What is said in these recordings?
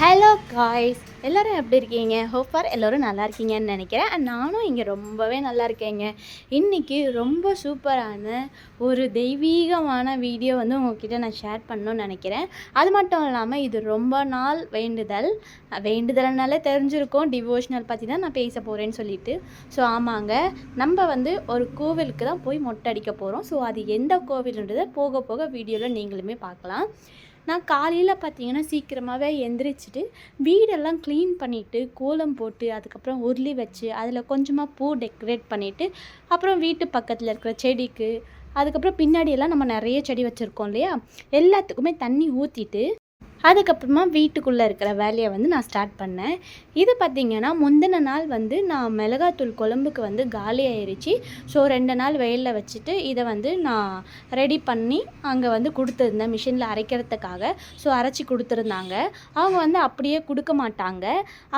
Hello guys எல்லோரும் எப்படி இருக்கீங்க? ஹோப்பார் எல்லோரும் நல்லா இருக்கீங்கன்னு நினைக்கிறேன். அண்ட் நானும் இங்கே ரொம்பவே நல்லா இருக்கேங்க. இன்றைக்கி ரொம்ப சூப்பரான ஒரு தெய்வீகமான வீடியோ வந்து உங்ககிட்ட நான் ஷேர் பண்ணணும்னு நினைக்கிறேன். அது மட்டும் இல்லாமல் இது ரொம்ப நாள் வேண்டுதல். வேண்டுதல்னாலே தெரிஞ்சிருக்கோம். டிவோஷனல் பற்றி தான் நான் பேச போகிறேன்னு சொல்லிட்டு. ஸோ ஆமாங்க. நம்ம வந்து ஒரு கோவிலுக்கு தான் போய் மொட்டை அடிக்க போகிறோம் ஸோ அது எந்த கோவிலுன்றதை போக போக வீடியோவில் நீங்களுமே பார்க்கலாம். நான் காலையில் பார்த்தீங்கன்னா சீக்கிரமாகவே எந்திரிச்சிட்டு வீடெல்லாம் க்ளீன் பண்ணிவிட்டு கோலம் போட்டு அதுக்கப்புறம் உருளி வச்சு அதில் கொஞ்சமாக பூ டெக்கரேட் பண்ணிவிட்டு அப்புறம் வீட்டு பக்கத்தில் இருக்கிற செடிக்கு அதுக்கப்புறம் பின்னாடியெல்லாம் நம்ம நிறைய செடி வச்சுருக்கோம் இல்லையா? எல்லாத்துக்குமே தண்ணி ஊற்றிட்டு அதுக்கப்புறமா வீட்டுக்குள்ளே இருக்கிற வேலையை வந்து நான் ஸ்டார்ட் பண்ணேன். இது பார்த்திங்கன்னா முந்தின நாள் வந்து நான் மிளகாத்தூள் குழம்புக்கு வந்து காலி ஆயிடுச்சு ஸோ ரெண்டு நாள் வெயிலில் வச்சுட்டு இதை வந்து நான் ரெடி பண்ணி அங்கே வந்து கொடுத்துருந்தேன் மிஷினில் அரைக்கிறதுக்காக. ஸோ அரைச்சி கொடுத்துருந்தாங்க. அவங்க வந்து அப்படியே கொடுக்க மாட்டாங்க.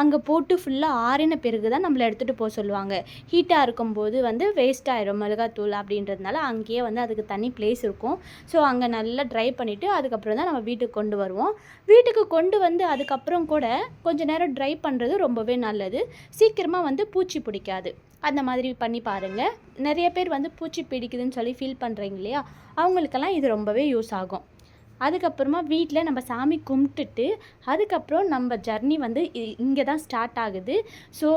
அங்கே போட்டு ஃபுல்லாக ஆறின பிறகு தான் நம்மளை எடுத்துகிட்டு போக சொல்லுவாங்க. ஹீட்டாக இருக்கும்போது வந்து வேஸ்ட் ஆயிரும் மிளகாத்தூள் அப்படின்றதுனால அங்கேயே வந்து அதுக்கு தனி பிளேஸ் இருக்கும். ஸோ அங்கே நல்லா ட்ரை பண்ணிவிட்டு அதுக்கப்புறம் தான் நம்ம வீட்டுக்கு கொண்டு வருவோம். வீட்டுக்கு கொண்டு வந்து அதுக்கப்புறம் கூட கொஞ்ச நேரம் ட்ரை பண்ணுறது ரொம்பவே நல்லது. சீக்கிரமாக வந்து பூச்சி பிடிக்காது. அந்த மாதிரி பண்ணி பாருங்கள் நிறைய பேர் வந்து பூச்சி பிடிக்குதுன்னு சொல்லி ஃபீல் பண்ணுறீங்க இல்லையா? அவங்களுக்கெல்லாம் இது ரொம்பவே யூஸ் ஆகும். அதுக்கப்புறமா வீட்டில் நம்ம சாமி கும்பிட்டுட்டு அதுக்கப்புறம் நம்ம ஜர்னி வந்து இங்கே தான் ஸ்டார்ட் ஆகுது. ஸோ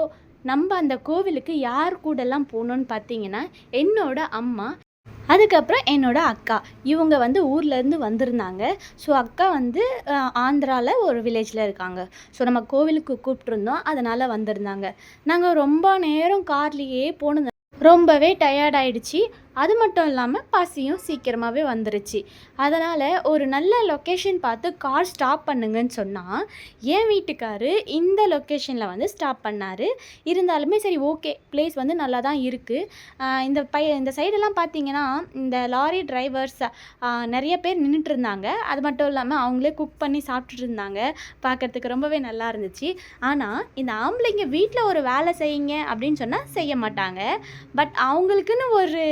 நம்ம அந்த கோவிலுக்கு யார் கூடலாம் போகணுன்னு பார்த்தீங்கன்னா என்னோட அம்மா அதுக்கப்புறம் என்னோடய அக்கா. இவங்க வந்து ஊர்லேருந்து வந்திருந்தாங்க. ஸோ அக்கா வந்து ஆந்திராவில் ஒரு வில்லேஜில் இருக்காங்க. ஸோ நம்ம கோவிலுக்கு கூப்பிட்ருந்தோம் அதனால் வந்திருந்தாங்க. நாங்கள் ரொம்ப நேரம் கார்லேயே போனது. ரொம்பவே டயர்டாயிடுச்சு அது மட்டும் இல்லாமல் பசியும் சீக்கிரமாகவே வந்துருச்சு. அதனால் ஒரு நல்ல லொக்கேஷன் பார்த்து கார் ஸ்டாப் பண்ணுங்கன்னு சொன்னால் என் வீட்டுக்காரு இந்த லொக்கேஷனில் வந்து ஸ்டாப் பண்ணார். இருந்தாலுமே சரி ஓகே பிளேஸ் வந்து நல்லா தான் இருக்குது இந்த பைய இந்த சைடெல்லாம் பார்த்தீங்கன்னா இந்த லாரி டிரைவர்ஸ் நிறைய பேர் நின்றுட்டு இருந்தாங்க அது மட்டும் இல்லாமல் அவங்களே குக் பண்ணி சாப்பிட்டுட்டு இருந்தாங்க பார்க்குறதுக்கு ரொம்பவே நல்லா இருந்துச்சு. ஆனால் இந்த ஆம்பளைங்க வீட்டில் ஒரு வேலை செய்யுங்க அப்படின்னு சொன்னால் செய்ய மாட்டாங்க. பட் அவங்களுக்குன்னு ஒரு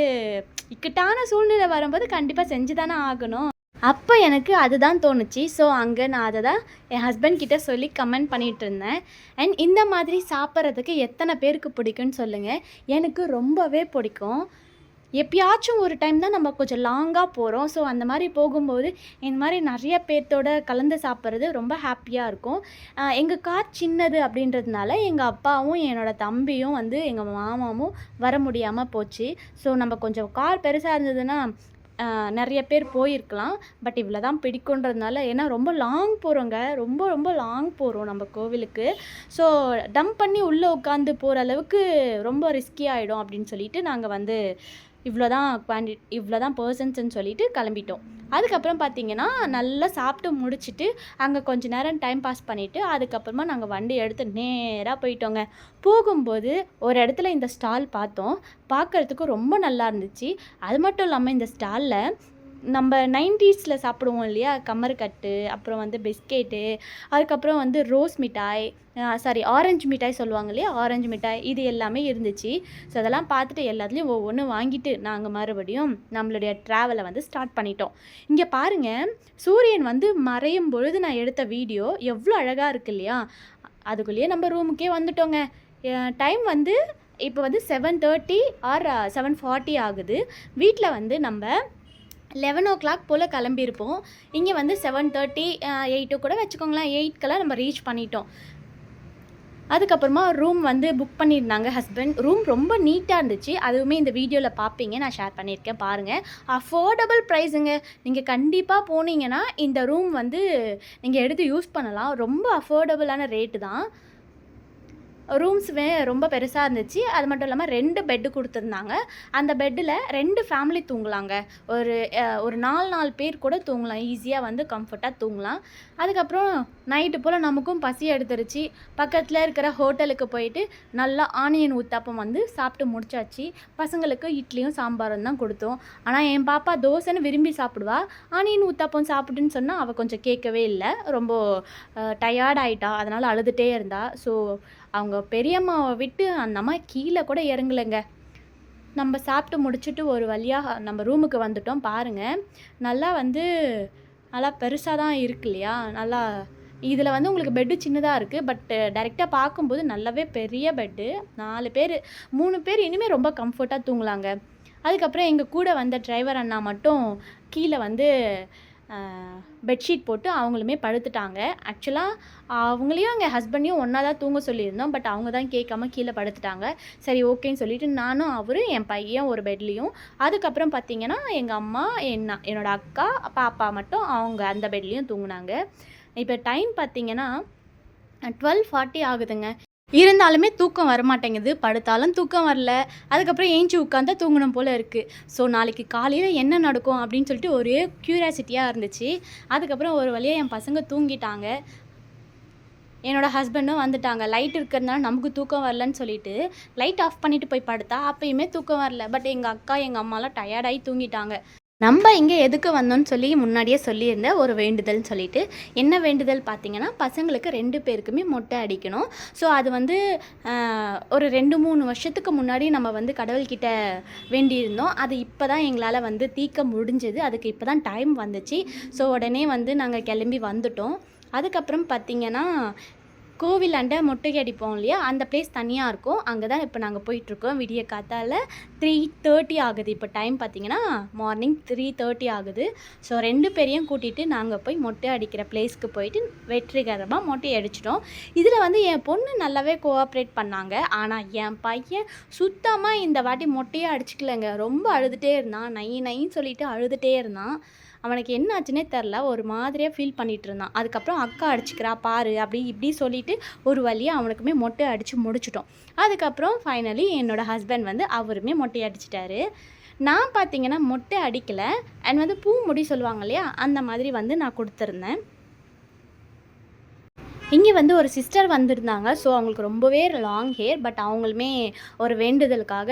இக்கட்டான சூழ்நிலை வரும்போது கண்டிப்பாக செஞ்சு தானே ஆகணும். அப்போ எனக்கு அதுதான் தோணுச்சு. ஸோ அங்கே நான் அதை தான் என் ஹஸ்பண்ட் கிட்டே சொல்லி கமெண்ட் பண்ணிகிட்டு இருந்தேன். அண்ட் இந்த மாதிரி சாப்பிட்றதுக்கு எத்தனை பேருக்கு பிடிக்கும்னு சொல்லுங்கள் எனக்கு ரொம்பவே பிடிக்கும். எப்பயாச்சும் ஒரு டைம் தான் நம்ம கொஞ்சம் லாங்காக போகிறோம் ஸோ அந்த மாதிரி போகும்போது இந்த மாதிரி நிறைய பேர்த்தோட கலந்து சாப்பிட்றது ரொம்ப ஹாப்பியாக இருக்கும். எங்கள் கார் சின்னது அப்படின்றதுனால எங்கள் அப்பாவும் என்னோடய தம்பியும் வந்து எங்கள் மாமாவும் வர முடியாமல் போச்சு. ஸோ நம்ம கொஞ்சம் கார் பெருசாக இருந்ததுன்னா நிறைய பேர் போயிருக்கலாம். பட் இவ்வளோ தான் பிடிக்குன்றதுனால ஏன்னா ரொம்ப லாங் போகிறோங்க ரொம்ப ரொம்ப லாங் போகிறோம் நம்ம கோவிலுக்கு. ஸோ டம்ப் பண்ணி உள்ளே உட்காந்து போகிற அளவுக்கு ரொம்ப ரிஸ்கி ஆகிடும் அப்படின்னு சொல்லிட்டு நாங்கள் வந்து இவ்வளோ தான் குவான்டி இவ்வளோ தான் பர்சன்ஸ்ன்னு சொல்லிட்டு கிளம்பிட்டோம். அதுக்கப்புறம் பார்த்தீங்கன்னா நல்லா சாப்பிட்டு முடிச்சுட்டு அங்கே கொஞ்ச நேரம் டைம் பாஸ் பண்ணிவிட்டு அதுக்கப்புறமா நாங்கள் வண்டி எடுத்து நேராக போயிட்டோங்க. போகும்போது ஒரு இடத்துல இந்த ஸ்டால் பார்த்தோம். பார்க்குறதுக்கு ரொம்ப நல்லா இருந்துச்சு. அது மட்டும் இல்லாமல் இந்த ஸ்டாலில் நம்ம நைன்டிஸில் சாப்பிடுவோம் இல்லையா? கம்மர்கட்டு அப்புறம் வந்து பிஸ்கெட்டு அதுக்கப்புறம் வந்து ரோஸ் மிட்டாய் சாரி ஆரஞ்சு மிட்டாய் சொல்லுவாங்க இல்லையா? ஆரஞ்சு மிட்டாய் இது எல்லாமே இருந்துச்சு. ஸோ அதெல்லாம் பார்த்துட்டு எல்லாத்துலேயும் ஒவ்வொன்று வாங்கிட்டு நாங்கள் மறுபடியும் நம்மளுடைய ட்ராவலை வந்து ஸ்டார்ட் பண்ணிட்டோம். இங்கே பாருங்கள் சூரியன் வந்து மறையும் பொழுது நான் எடுத்த வீடியோ எவ்வளோ அழகாக இருக்கு இல்லையா? அதுக்குள்ளேயே நம்ம ரூமுக்கே வந்துட்டோங்க. டைம் வந்து இப்போ வந்து seven thirty or seven forty ஆகுது. வீட்டில் வந்து நம்ம லெவன் ஓ கிளாக் போல் கிளம்பியிருப்போம். இங்கே வந்து செவன் தேர்ட்டி எயிட்டோ கூட வச்சுக்கோங்களேன். எயிட்கெல்லாம் நம்ம ரீச் பண்ணிட்டோம். அதுக்கப்புறமா ரூம் வந்து புக் பண்ணியிருந்தாங்க ஹஸ்பண்ட் ரூம் ரொம்ப நீட்டாக இருந்துச்சு. அதுவுமே இந்த வீடியோவில் பார்ப்பீங்க நான் ஷேர் பண்ணியிருக்கேன். பாருங்கள் அஃபோர்டபுள் ப்ரைஸுங்க நீங்கள் கண்டிப்பாக போனீங்கன்னா இந்த ரூம் வந்து நீங்கள் எடுத்து யூஸ் பண்ணலாம். ரொம்ப அஃபோர்டபுளான ரேட்டு தான். ரூம்ஸுமே ரொம்ப பெருசாக இருந்துச்சு. அது மட்டும் இல்லாமல் ரெண்டு பெட்டு கொடுத்துருந்தாங்க. அந்த பெட்டில் ரெண்டு ஃபேமிலி தூங்கலாங்க. ஒரு ஒரு நாலு நாலு பேர் கூட தூங்கலாம். ஈஸியாக வந்து கம்ஃபர்ட்டாக தூங்கலாம். அதுக்கப்புறம் நைட்டு போல் நமக்கும் பசி எடுத்துருச்சு. பக்கத்தில் இருக்கிற ஹோட்டலுக்கு போயிட்டு நல்லா ஆனியன் ஊத்தாப்பம் வந்து சாப்பிட்டு முடிச்சாச்சு. பசங்களுக்கு இட்லியும் சாம்பாரும் தான் கொடுத்தோம். ஆனால் என் பாப்பா தோசைன்னு விரும்பி சாப்பிடுவா. ஆனியன் ஊத்தாப்பம் சாப்பிட்டுன்னு சொன்னால் அவள் கொஞ்சம் கேட்கவே இல்லை. ரொம்ப டயர்ட் ஆகிட்டா அதனால் அழுதுகிட்டே இருந்தா. ஸோ அவங்க பெரியம்மாவை விட்டு அந்த அம்மா கீழே கூட இறங்கலைங்க. நம்ம சாப்பிட்டு முடிச்சுட்டு ஒரு வழியாக நம்ம ரூமுக்கு வந்துட்டோம். பாருங்கள் நல்லா வந்து நல்லா பெருசாக தான் இருக்கு இல்லையா? நல்லா இதில் வந்து உங்களுக்கு பெட்டு சின்னதாக இருக்குது பட்டு டைரெக்டாக பார்க்கும்போது நல்லாவே பெரிய பெட்டு நாலு பேர் மூணு பேர் இனிமேல் ரொம்ப கம்ஃபர்ட்டாக தூங்கலாங்க. அதுக்கப்புறம் எங்கள் கூட வந்த டிரைவர் அண்ணா மட்டும் கீழே வந்து பெட்ஷீட் போட்டு அவங்களுமே படுத்துட்டாங்க. ஆக்சுவலாக அவங்களையும் எங்கள் ஹஸ்பண்டையும் ஒன்றா தான் தூங்க சொல்லியிருந்தோம். பட் அவங்க தான் கேட்காம கீழே படுத்துட்டாங்க. சரி ஓகேன்னு சொல்லிட்டு நானும் அவரும் என் பையன் ஒரு பெட்லேயும் அதுக்கப்புறம் பார்த்தீங்கன்னா எங்கள் அம்மா என்ன என்னோடய அக்கா பாப்பா மட்டும் அவங்க அந்த பெட்லேயும் தூங்கினாங்க. இப்போ டைம் பார்த்தீங்கன்னா டுவெல் ஃபார்ட்டி ஆகுதுங்க. இருந்தாலுமே தூக்கம் வரமாட்டேங்குது. படுத்தாலும் தூக்கம் வரல. அதுக்கப்புறம் ஏஞ்சி உட்காந்தா தூங்கணும் போல் இருக்குது ஸோ நாளைக்கு காலையில் என்ன நடக்கும் அப்படின்னு சொல்லிட்டு ஒரே க்யூரியாசிட்டியாக இருந்துச்சு. அதுக்கப்புறம் ஒரு வழியாக என் பசங்க தூங்கிட்டாங்க. என்னோடய ஹஸ்பண்டும் வந்துட்டாங்க. லைட் இருக்கிறதுனால நமக்கு தூக்கம் வரலன்னு சொல்லிட்டு லைட் ஆஃப் பண்ணிவிட்டு போய் படுத்தா அப்பயுமே தூக்கம் வரல. பட் எங்கள் அக்கா எங்கள் அம்மாலாம் டயர்டாகி தூங்கிட்டாங்க. நம்ம இங்கே எதுக்கு வந்தோம்னு சொல்லி முன்னாடியே சொல்லியிருந்தேன் ஒரு வேண்டுதல்னு சொல்லிட்டு என்ன வேண்டுதல் பார்த்தீங்கன்னா பசங்களுக்கு ரெண்டு பேருக்குமே மொட்டை அடிக்கணும். ஸோ அது வந்து ஒரு ரெண்டு மூணு வருஷத்துக்கு முன்னாடி நம்ம வந்து கடவுள்கிட்ட வேண்டியிருந்தோம். அது இப்போ தான் எங்களால் வந்து தீர்க்க முடிஞ்சது. அதுக்கு இப்போ தான் டைம் வந்துச்சு. ஸோ உடனே வந்து நாங்கள் கிளம்பி வந்துட்டோம். அதுக்கப்புறம் பார்த்திங்கன்னா கோவில் அண்டை மொட்டை அடிப்போம் இல்லையா? அந்த பிளேஸ் தனியாக இருக்கும். அங்கே தான் இப்போ நாங்கள் போயிட்டுருக்கோம். விடிய காத்தால் த்ரீ தேர்ட்டி ஆகுது. இப்போ டைம் பார்த்தீங்கன்னா மார்னிங் த்ரீ தேர்ட்டி ஆகுது. ஸோ ரெண்டு பேரையும் கூட்டிகிட்டு நாங்கள் போய் மொட்டை அடிக்கிற பிளேஸ்க்கு போயிட்டு வெற்றிகரமாக மொட்டை அடிச்சிட்டோம். இதில் வந்து என் பொண்ணு நல்லாவே கோஆப்ரேட் பண்ணாங்க. ஆனால் என் பையன் சுத்தமாக இந்த வாட்டி மொட்டையே அடிச்சுக்கலங்க. ரொம்ப அழுதுகிட்டே இருந்தான். நை நைன்னு சொல்லிட்டு அழுதுகிட்டே இருந்தான். அவனுக்கு என்ன ஆச்சுன்னே தெரில. ஒரு மாதிரியாக ஃபீல் பண்ணிகிட்டு இருந்தான் அதுக்கப்புறம் அக்கா அடிச்சுக்கிறா பாரு அப்படி இப்படி சொல்லிட்டு ஒரு வழியாக அவனுக்குமே மொட்டை அடித்து முடிச்சிட்டோம். அதுக்கப்புறம் ஃபைனலி என்னோட ஹஸ்பண்ட் வந்து அவருமே மொட்டை அடிச்சிட்டாரு. நான் பார்த்தீங்கன்னா மொட்டை அடிக்கலை. அண்ட் வந்து பூ முடி சொல்லுவாங்க இல்லையா? அந்த மாதிரி வந்து நான் கொடுத்துருந்தேன். இங்கே வந்து ஒரு சிஸ்டர் வந்திருந்தாங்க. ஸோ அவங்களுக்கு ரொம்பவே லாங் ஹேர் பட் அவங்களுமே ஒரு வேண்டுதலுக்காக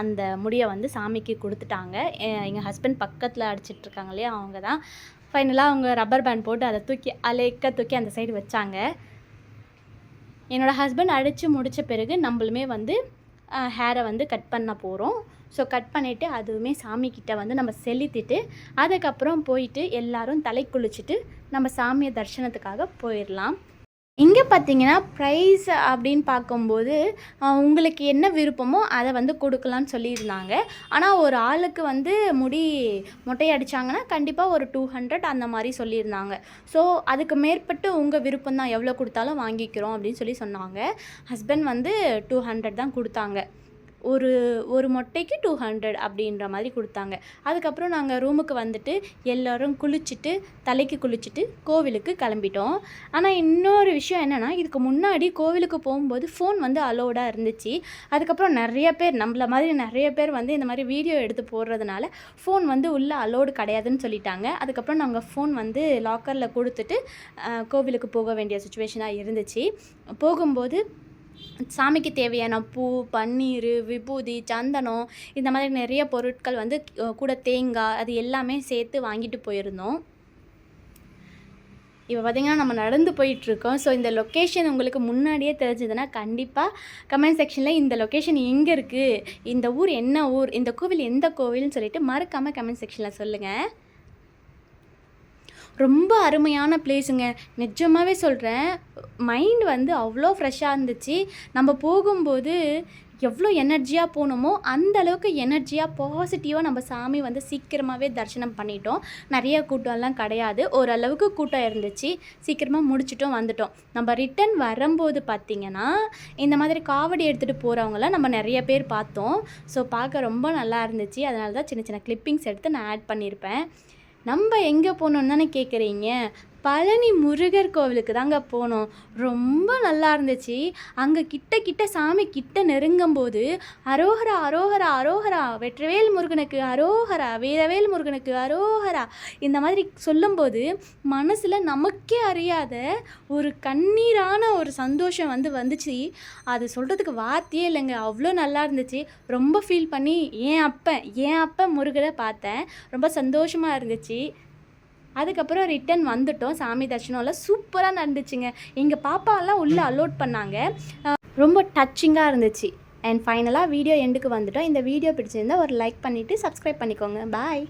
அந்த முடியை வந்து சாமிக்கு கொடுத்துட்டாங்க. எங்கள் ஹஸ்பண்ட் பக்கத்தில் அடிச்சிட்ருக்காங்க இல்லையா அவங்க தான் ஃபைனலாக அவங்க ரப்பர் பேண்ட் போட்டு அதை தூக்கி அலைக்க தூக்கி அந்த சைடு வச்சாங்க. என்னோடய ஹஸ்பண்ட் அடித்து முடித்த பிறகு நம்மளுமே வந்து ஹேரை வந்து கட் பண்ண போகிறோம் ஸோ கட் பண்ணிவிட்டு அதுவுமே சாமிக்கிட்ட வந்து நம்ம செலுத்திட்டு அதுக்கப்புறம் போயிட்டு எல்லோரும் தலை குளிச்சுட்டு நம்ம சாமியை தரிசனத்துக்காக போயிடலாம் இங்கே பார்த்தீங்கன்னா ப்ரைஸ் அப்படின்னு பார்க்கும்போது உங்களுக்கு என்ன விருப்பமோ அதை வந்து கொடுக்கலான்னு சொல்லியிருந்தாங்க. ஆனால் ஒரு ஆளுக்கு வந்து முடி மொட்டை அடித்தாங்கன்னா கண்டிப்பாக ஒரு டூ ஹண்ட்ரட் அந்த மாதிரி சொல்லியிருந்தாங்க. ஸோ அதுக்கு மேற்பட்டு உங்கள் விருப்பம் தான் எவ்வளோ கொடுத்தாலும் வாங்கிக்கிறோம் அப்படின்னு சொல்லி சொன்னாங்க. ஹஸ்பண்ட் வந்து டூ ஹண்ட்ரட் தான் கொடுத்தாங்க. ஒரு ஒரு மொட்டைக்கு டூ ஹண்ட்ரட் அப்படின்ற மாதிரி கொடுத்தாங்க. அதுக்கப்புறம் நாங்கள் ரூமுக்கு வந்துட்டு எல்லோரும் குளிச்சுட்டு தலைக்கு குளிச்சுட்டு கோவிலுக்கு கிளம்பிட்டோம். ஆனால் இன்னொரு விஷயம் என்னென்னா இதுக்கு முன்னாடி கோவிலுக்கு போகும்போது ஃபோன் வந்து அலோடாக இருந்துச்சு. அதுக்கப்புறம் நிறைய பேர் நம்மள மாதிரி நிறைய பேர் வந்து இந்த மாதிரி வீடியோ எடுத்து போடுறதுனால ஃபோன் வந்து உள்ளே அலோடு கிடையாதுன்னு சொல்லிட்டாங்க. அதுக்கப்புறம் நாங்கள் ஃபோன் வந்து லாக்கரில் கொடுத்துட்டு கோவிலுக்கு போக வேண்டிய சுச்சுவேஷனாக இருந்துச்சு. போகும்போது சாமிக்கு தேவையான பூ பன்னீர் விபூதி சந்தனம் இந்த மாதிரி நிறைய பொருட்கள் வந்து கூட தேங்காய் அது எல்லாமே சேர்த்து வாங்கிட்டு போயிருந்தோம். இப்போ பார்த்திங்கன்னா நம்ம நடந்து போயிட்டுருக்கோம். ஸோ இந்த லொக்கேஷன் உங்களுக்கு முன்னாடியே தெரிஞ்சதுன்னா கண்டிப்பாக கமெண்ட் செக்ஷனில் இந்த லொக்கேஷன் எங்கே இருக்குது இந்த ஊர் என்ன ஊர் இந்த கோவில் எந்த கோவில்னு சொல்லிட்டு மறக்காமல் கமெண்ட் செக்ஷனில் சொல்லுங்கள் ரொம்ப அருமையான பிளேஸுங்க நிஜமாகவே சொல்கிறேன் மைண்ட் வந்து அவ்வளோ ஃப்ரெஷ்ஷாக இருந்துச்சு. நம்ம போகும்போது எவ்வளோ எனர்ஜியாக போனோமோ அந்த அளவுக்கு எனர்ஜியாக பாசிட்டிவாக நம்ம சாமி வந்து சீக்கிரமாகவே தரிசனம் பண்ணிட்டோம். நிறைய கூட்டம்லாம் கிடையாது. ஓரளவுக்கு கூட்டம் இருந்துச்சு. சீக்கிரமாக முடிச்சிட்டோம் வந்துட்டோம். நம்ம ரிட்டன் வரும்போது பார்த்திங்கன்னா இந்த மாதிரி காவடி எடுத்துகிட்டு போகிறவங்களாம் நம்ம நிறைய பேர் பார்த்தோம். ஸோ பார்க்க ரொம்ப நல்லா இருந்துச்சு. அதனால தான் சின்ன சின்ன கிளிப்பிங்ஸ் எடுத்து நான் ஆட் பண்ணியிருப்பேன். நம்ம எங்கே போகணுன்னு தானே கேட்குறீங்க பழனி முருகர் கோவிலுக்கு தாங்க போனோம். ரொம்ப நல்லா இருந்துச்சு. அங்கே கிட்ட கிட்ட சாமி கிட்ட நெருங்கும் போது அரோகரா அரோகரா அரோகரா வெற்றிவேல் முருகனுக்கு அரோகரா வீரவேல் முருகனுக்கு அரோகரா இந்த மாதிரி சொல்லும்போது மனசில் நமக்கே அறியாத ஒரு கண்ணீரான ஒரு சந்தோஷம் வந்து வந்துச்சு. அது சொல்கிறதுக்கு வார்த்தையே இல்லைங்க. அவ்வளோ நல்லா இருந்துச்சு. ரொம்ப ஃபீல் பண்ணி என் அப்பன்? ஏன் அப்பன் முருகரை பார்த்தேன்? ரொம்ப சந்தோஷமாக இருந்துச்சு. அதுக்கப்புறம் ரிட்டன் வந்துட்டோம். சாமி தரிசனம்லாம் சூப்பராக நடந்துச்சுங்க. எங்கள் பாப்பாலாம் உள்ளே அலோட் பண்ணாங்க. ரொம்ப டச்சிங்காக இருந்துச்சு. அண்ட் ஃபைனலாக வீடியோ எண்டுக்கு வந்துட்டோம். இந்த வீடியோ பிடிச்சிருந்தா ஒரு லைக் பண்ணிவிட்டு சப்ஸ்கிரைப் பண்ணிக்கோங்க. பாய்